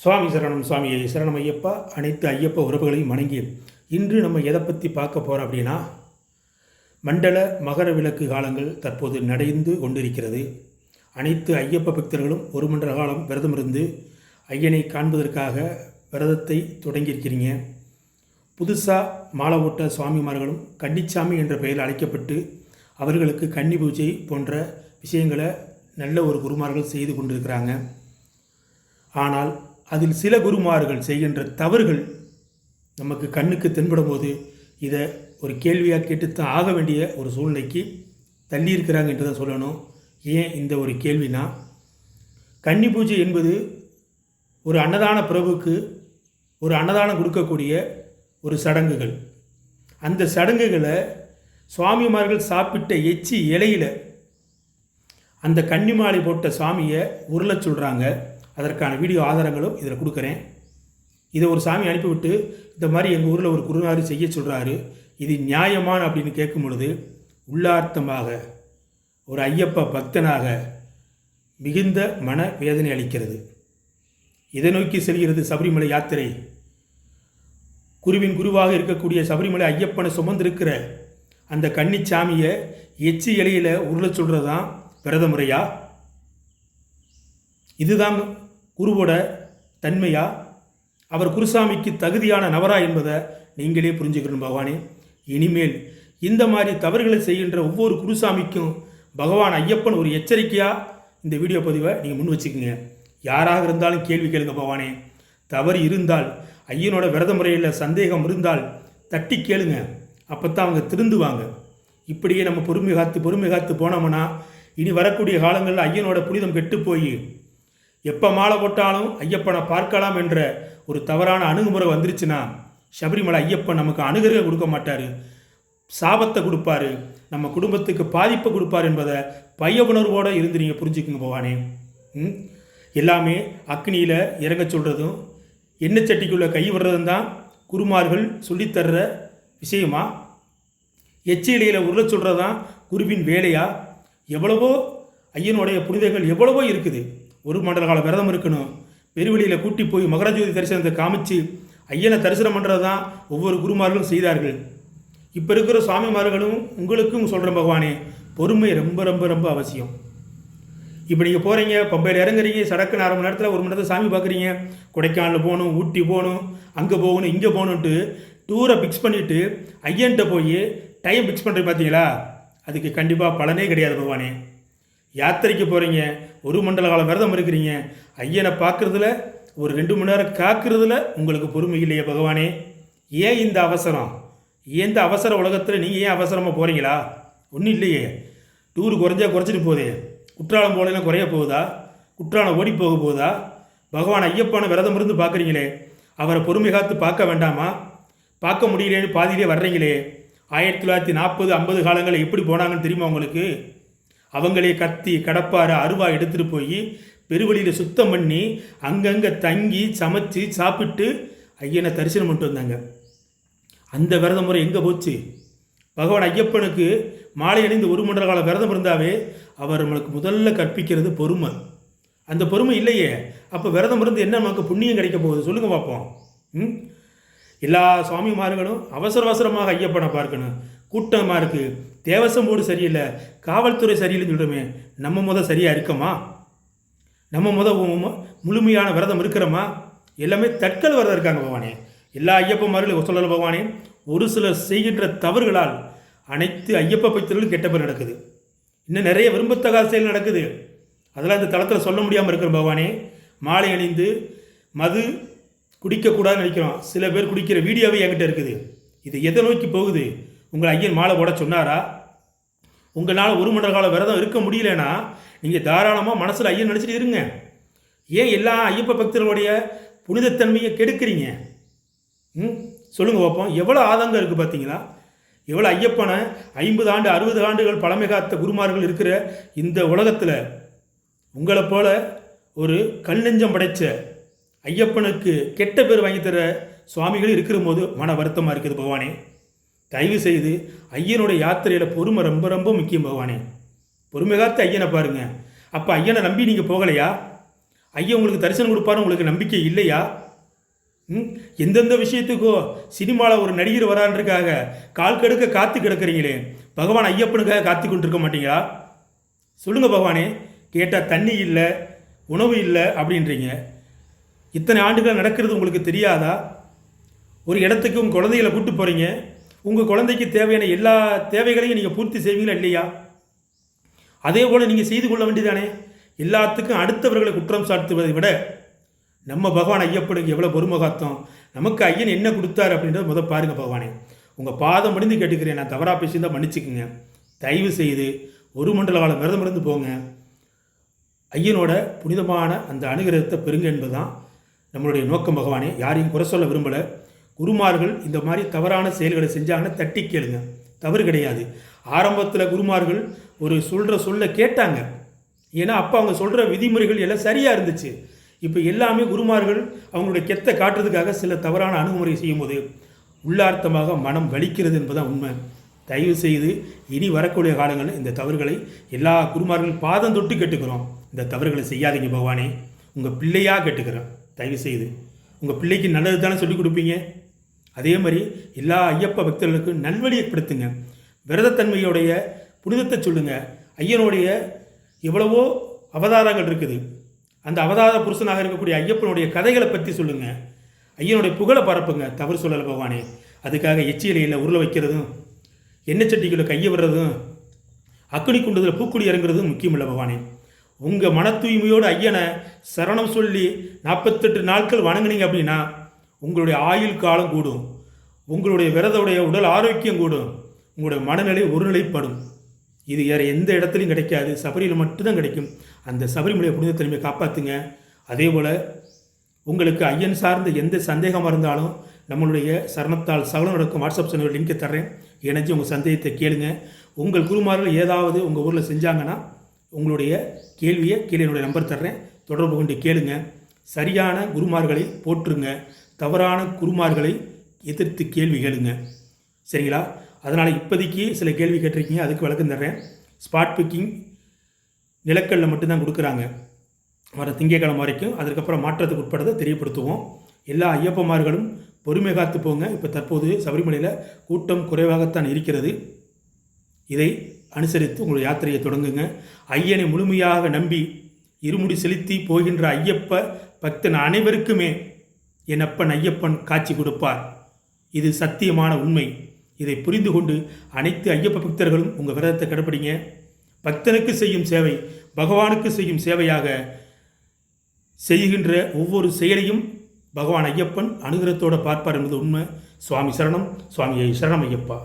சுவாமி சரணம் சுவாமியை சரணம் ஐயப்பா அனைத்து ஐயப்ப உறவுகளையும் வணங்கி இன்று நம்ம எதை பற்றி பார்க்க போகிறோம் அப்படின்னா மண்டல மகர விளக்கு காலங்கள் தற்போது நடைந்து கொண்டிருக்கிறது. அனைத்து ஐயப்ப பக்தர்களும் ஒரு மண்டல காலம் விரதம் இருந்து ஐயனை காண்பதற்காக விரதத்தை தொடங்கியிருக்கிறீங்க. புதுசாக மாலை ஓட்ட சுவாமிமார்களும் கன்னிச்சாமி என்ற பெயரில் அழைக்கப்பட்டு அவர்களுக்கு கன்னி பூஜை போன்ற விஷயங்களை நல்ல ஒரு குருமார்கள் செய்து கொண்டிருக்கிறாங்க. ஆனால் அதில் சில குருமார்கள் செய்கின்ற தவறுகள் நமக்கு கண்ணுக்கு தென்படும் போது இதை ஒரு கேள்வியாக கேட்டுத்தான் ஆக வேண்டிய ஒரு சூழ்நிலைக்கு தள்ளி இருக்கிறாங்க என்று தான் சொல்லணும். ஏன் இந்த ஒரு கேள்வினா கன்னி பூஜை என்பது ஒரு அன்னதான பிரபுக்கு ஒரு அன்னதானம் கொடுக்கக்கூடிய ஒரு சடங்குகள். அந்த சடங்குகளை சுவாமிமார்கள் சாப்பிட்ட எச்சி இலையில் அந்த கன்னிமாலை போட்ட சுவாமியை உருளச் சொல்கிறாங்க அதற்கான வீடியோ ஆதாரங்களும் இதில் கொடுக்குறேன். இதை ஒரு சாமி அனுப்பிவிட்டு இந்த மாதிரி எங்கள் ஊரில் ஒரு குருநாறு செய்ய சொல்கிறாரு இது நியாயமான அப்படின்னு கேட்கும் பொழுது உள்ளார்த்தமாக ஒரு ஐயப்ப பக்தனாக மிகுந்த மன வேதனை அளிக்கிறது. இதை நோக்கி செல்கிறது சபரிமலை யாத்திரை. குருவின் குருவாக இருக்கக்கூடிய சபரிமலை ஐயப்பனை சுமந்திருக்கிற அந்த கன்னிச்சாமியை எச்சி இலையில் உருளச் சொல்கிறது தான் விரத முறையா இதுதான் குருவோட தன்மையா? அவர் குருசாமிக்கு தகுதியான நபரா என்பதை நீங்களே புரிஞ்சுக்கணும் பகவானே. இனிமேல் இந்த மாதிரி தவறுகளை செய்கின்ற ஒவ்வொரு குருசாமிக்கும் பகவான் ஐயப்பன் ஒரு எச்சரிக்கையாக இந்த வீடியோ பதிவை நீங்கள் முன் வச்சுக்கோங்க. யாராக இருந்தாலும் கேள்வி கேளுங்க பகவானே. தவறு இருந்தால் ஐயனோட விரத முறையில் சந்தேகம் இருந்தால் தட்டி கேளுங்க. அப்போ தான் அவங்க திருந்துவாங்க. இப்படியே நம்ம பொறுமை காத்து பொறுமை காத்து போனோம்னா இனி வரக்கூடிய காலங்களில் ஐயனோட புனிதம் கெட்டு போய் எப்போ மாலை போட்டாலும் ஐயப்பனை பார்க்கலாம் என்ற ஒரு தவறான அணுகுமுறை வந்துருச்சுன்னா சபரிமலை ஐயப்பன் நமக்கு அணுகர்கள் கொடுக்க மாட்டார். சாபத்தை கொடுப்பாரு. நம்ம குடும்பத்துக்கு பாதிப்பை கொடுப்பார் என்பதை பைய உணர்வோடு இருந்து நீங்கள் புரிஞ்சுக்குங்க பவானே. ம்? எல்லாமே அக்னியில் இறங்க சொல்கிறதும் எண்ணெய் சட்டிக்குள்ளே கை விடுறதும் தான் குருமார்கள் சொல்லித்தர்ற விஷயமா? எச்சிலையில் உருள சொல்கிறது தான் குருவின் வேலையா? எவ்வளவோ ஐயனுடைய புனிதங்கள் எவ்வளவோ இருக்குது. ஒரு மண்டல கால விரதம் இருக்கணும். பெருவெளியில் கூட்டி போய் மகரஜோதி தரிசனத்தை காமிச்சு ஐயனை தரிசனம் பண்ணுறது தான் ஒவ்வொரு குருமார்களும் செய்தார்கள். இப்போ இருக்கிற சுவாமிமார்களும் உங்களுக்கும் சொல்கிறேன் பகவானே பொறுமை ரொம்ப ரொம்ப ரொம்ப அவசியம். இப்போ நீங்கள் போகிறீங்க பம்பையில் இறங்குறீங்க சடக்குன்னு அரை மணி நேரத்தில் ஒரு மணி நேரத்தில் சாமி பார்க்குறீங்க கொடைக்கானல் போகணும் ஊட்டி போகணும் அங்கே போகணும் இங்கே போகணுன்ட்டு டூரை ஃபிக்ஸ் பண்ணிவிட்டு ஐயன்கிட்ட போய் டைம் ஃபிக்ஸ் பண்ணுறது பார்த்தீங்களா அதுக்கு கண்டிப்பாக பலனே கிடையாது பகவானே. யாத்திரைக்கு போகிறீங்க ஒரு மண்டல காலம் விரதம் இருக்கிறீங்க. ஐயனை பார்க்குறதுல ஒரு ரெண்டு மணி நேரம் காக்கிறதுல உங்களுக்கு பொறுமை இல்லையே பகவானே. ஏன் இந்த அவசரம்? ஏன் இந்த அவசர உலகத்தில் நீங்கள் ஏன் அவசரமாக போகிறீங்களா ஒன்றும் இல்லையே. டூர் குறைஞ்சா குறைச்சிட்டு போதே. குற்றாலம் போலலாம் குறைய போகுதா? குற்றாலம் ஓடி போக போகுதா? பகவான் ஐயப்பான விரதம் இருந்து பார்க்குறீங்களே. அவரை பொறுமை காத்து பார்க்க வேண்டாமா? பார்க்க முடியலேன்னு பாதியிலே வர்றீங்களே. ஆயிரத்தி தொள்ளாயிரத்தி நாற்பது ஐம்பது காலங்களில் எப்படி போனாங்கன்னு தெரியுமா உங்களுக்கு? அவங்களே கத்தி கடப்பாரை அருவா எடுத்துகிட்டு போய் பெருவழியில் சுத்தம் பண்ணி அங்கங்கே தங்கி சமைச்சு சாப்பிட்டு ஐயனை தரிசனம் பண்ணிட்டு வந்தாங்க. அந்த விரத முறை எங்கே போச்சு? பகவான் ஐயப்பனுக்கு மாலை அணிந்து ஒரு மண்டல கால விரதம் இருந்தாவே அவர் நம்மளுக்கு முதல்ல கற்பிக்கிறது பொறுமை. அந்த பொறுமை இல்லையே. அப்போ விரதம் இருந்து என்ன நமக்கு புண்ணியம் கிடைக்க போகுது? சொல்லுங்கள் பார்ப்போம் ம்? எல்லா சுவாமிமார்களும் அவசர அவசரமாக ஐயப்பனை பார்க்கணும். கூட்டமாக இருக்குது தேவசம் போர்டு சரியில்லை காவல்துறை சரியில்லைன்னு சொல்கிறோமே நம்ம முத சரியாக இருக்கோமா? நம்ம முத முழுமையான விரதம் இருக்கிறோமா? எல்லாமே தட்கல் விரதம் இருக்காங்க பகவானே. எல்லா ஐயப்பமார்களும் சொல்லல பகவானே ஒரு சிலர் செய்கின்ற தவறுகளால் அனைத்து ஐயப்ப பக்தர்களும் கெட்ட பேர் நடக்குது. இன்னும் நிறைய விரும்பத்தகாத செயல் நடக்குது. அதெல்லாம் இந்த தளத்தில் சொல்ல முடியாமல் இருக்கிற பகவானே. மாலை அணிந்து மது குடிக்கக்கூடாதுன்னு நினைக்கிறோம். சில பேர் குடிக்கிற வீடியோவே என்கிட்ட இருக்குது. இது எதை நோக்கி போகுது? உங்களை ஐயன் மாலை போட சொன்னாரா? உங்களால் ஒரு மணி கால விரதம் இருக்க முடியலனா நீங்கள் தாராளமாக மனசில் ஐயன் நினச்சிட்டு இருங்க. ஏன் எல்லா ஐயப்ப பக்தர்களுடைய புனிதத்தன்மையை கெடுக்கிறீங்க? ம்? சொல்லுங்கள் பார்ப்போம் எவ்வளோ ஆதங்கம் இருக்குது பார்த்தீங்களா எவ்வளோ ஐயப்பனை ஐம்பது ஆண்டு அறுபது ஆண்டுகள் பழமை காத்த குருமார்கள் இருக்கிற இந்த உலகத்தில் உங்களை போல ஒரு கல் நெஞ்சம் படைத்த ஐயப்பனுக்கு கெட்ட பேர் வாங்கி தர சுவாமிகள் இருக்கிற போது மன வருத்தமாக இருக்குது பவானி தயவு செய்து ஐயனுடைய யாத்திரையில் பொறுமை ரொம்ப ரொம்ப முக்கியம் பகவானே. பொறுமை காத்து ஐயனை பாருங்க. அப்போ ஐயனை நம்பி நீங்கள் போகலையா? ஐயன் உங்களுக்கு தரிசனம் கொடுப்பாரு உங்களுக்கு நம்பிக்கை இல்லையா? ம்? எந்தெந்த விஷயத்துக்கோ சினிமாவில் ஒரு நடிகர் வரான்றதுக்காக கால் கெடுக்க காத்து கிடக்குறீங்களே. பகவான் ஐயப்பனுக்காக காத்து கொண்டிருக்க மாட்டீங்களா? சொல்லுங்கள் பகவானே. கேட்டால் தண்ணி இல்லை உணவு இல்லை அப்படின்றீங்க. இத்தனை ஆண்டுகள் நடக்கிறது உங்களுக்கு தெரியாதா? ஒரு இடத்துக்கு உங்கள் குழந்தைகளை கூப்பிட்டு போகிறீங்க உங்கள் குழந்தைக்கு தேவையான எல்லா தேவைகளையும் நீங்கள் பூர்த்தி செய்வீங்களா இல்லையா? அதே போல் நீங்கள் செய்து கொள்ள வேண்டியதானே எல்லாத்துக்கும் அடுத்தவர்களை குற்றம் சாட்டுவதை விட நம்ம பகவான் ஐயப்பனுக்கு எவ்வளோ பொறுமகாத்தம் நமக்கு ஐயன் என்ன கொடுத்தாரு அப்படின்றத முத பாருங்கள் பகவானே. உங்கள் பாதம் முடிந்து கேட்டுக்கிறேன். நான் தவறாக பேசியிருந்தால் மன்னிச்சுக்குங்க. தயவு செய்து ஒரு மண்டல காலம் விரதம் இருந்து போங்க. ஐயனோட புனிதமான அந்த அனுகிரகத்தை பெறுங்க என்பதுதான் நம்மளுடைய நோக்கம் பகவானே. யாரையும் குறை சொல்ல விரும்பலை. குருமார்கள் இந்த மாதிரி தவறான செயல்களை செஞ்சாங்கன்னா தட்டி கேளுங்க. தவறு கிடையாது. ஆரம்பத்தில் குருமார்கள் ஒரு சொல்கிற சொல்ல கேட்டாங்க. ஏன்னா அப்போ அவங்க சொல்கிற விதிமுறைகள் எல்லாம் சரியாக இருந்துச்சு. இப்போ எல்லாமே குருமார்கள் அவங்களுடைய கெத்தை காட்டுறதுக்காக சில தவறான அணுகுமுறை செய்யும்போது உள்ளார்த்தமாக மனம் வலிக்கிறது என்பதுதான் உண்மை. தயவு செய்து இனி வரக்கூடிய காலங்களில் இந்த தவறுகளை எல்லா குருமார்கள் பாதம் தொட்டு கேட்டுக்கிறோம். இந்த தவறுகளை செய்யாதீங்க பகவானே. உங்கள் பிள்ளையாக கேட்டுக்கிறேன். தயவு செய்து. உங்கள் பிள்ளைக்கு நல்லது தானே சொல்லிக் கொடுப்பீங்க? அதே மாதிரி எல்லா ஐயப்ப பக்தர்களுக்கும் நல்வழியப்படுத்துங்க விரதத்தன்மையுடைய புனிதத்தை சொல்லுங்க. ஐயனுடைய எவ்வளவோ அவதாரங்கள் இருக்குது. அந்த அவதார புருஷனாக இருக்கக்கூடிய ஐயப்பனுடைய கதைகளை பற்றி சொல்லுங்க. ஐயனுடைய புகழை பரப்புங்க. தவறு சொல்லலை பகவானே. அதுக்காக எச்சியிலையில் உருளை வைக்கிறதும் எண்ணெய் சட்டிக்குள்ளே கையை விடுறதும் அக்னி குண்டத்தில் பூக்குடி இறங்குறதும் முக்கியம் இல்லை பகவானே. உங்கள் மன தூய்மையோடு ஐயனை சரணம் சொல்லி நாற்பத்தெட்டு நாட்கள் வணங்குனீங்க அப்படின்னா உங்களுடைய ஆயுள் காலம் கூடும். உங்களுடைய விரதவுடைய உடல் ஆரோக்கியம் கூடும். உங்களுடைய மனநிலை ஒருநிலைப்படும். இது வேறு எந்த இடத்துலையும் கிடைக்காது. சபரியில் மட்டும்தான் கிடைக்கும். அந்த சபரிமலை புனித தன்மையை காப்பாற்றுங்க அதே போல் உங்களுக்கு ஐயன் சார்ந்த எந்த சந்தேகமாக இருந்தாலும் நம்மளுடைய சரணத்தால் சகலம் நடக்கும் வாட்ஸ்அப் சேனல் லிங்கை தர்றேன். இணைஞ்சு உங்கள் சந்தேகத்தை கேளுங்க. உங்கள் குருமார்கள் ஏதாவது உங்கள் ஊரில் செஞ்சாங்கன்னா உங்களுடைய கேள்வியை கீழே என்னுடைய நம்பர் தர்றேன். தொடர்பு கொண்டு கேளுங்க. சரியான குருமார்களை போற்றுங்க. தவறான குருமார்களை எதிர்த்து கேள்வி கேளுங்க. சரிங்களா? அதனால் இப்போதைக்கு சில கேள்வி கேட்டிருக்கீங்க அதுக்கு விளக்கம் தர்றேன். ஸ்பாட் பிக்கிங் நிலக்கல்ல மட்டும்தான் கொடுக்குறாங்க. வர திங்கக்கிழமை வரைக்கும். அதுக்கப்புறம் மாற்றத்துக்கு உட்படுறதை தெரியப்படுத்துவோம். எல்லா ஐயப்பமார்களும் பொறுமை காத்து போங்க. இப்போ தற்போது சபரிமலையில் கூட்டம் குறைவாகத்தான் இருக்கிறது. இதை அனுசரித்து உங்கள் யாத்திரையை தொடங்குங்க. ஐயனை முழுமையாக நம்பி இருமுடி செலுத்தி போகின்ற ஐயப்ப பக்தன் அனைவருக்குமே என் அப்பன் ஐயப்பன் காட்சி கொடுப்பார். இது சத்தியமான உண்மை. இதை புரிந்து கொண்டு அனைத்து ஐயப்ப பக்தர்களும் உங்கள் விரதத்தை கடைப்பிடிங்க. பக்தனுக்கு செய்யும் சேவை பகவானுக்கு செய்யும் சேவையாக செய்கின்ற ஒவ்வொரு செயலையும் பகவான் ஐயப்பன் அனுகிரகத்தோடு பார்ப்பார் என்பது உண்மை. சுவாமி சரணம் சுவாமியை சரணம் ஐயப்பா.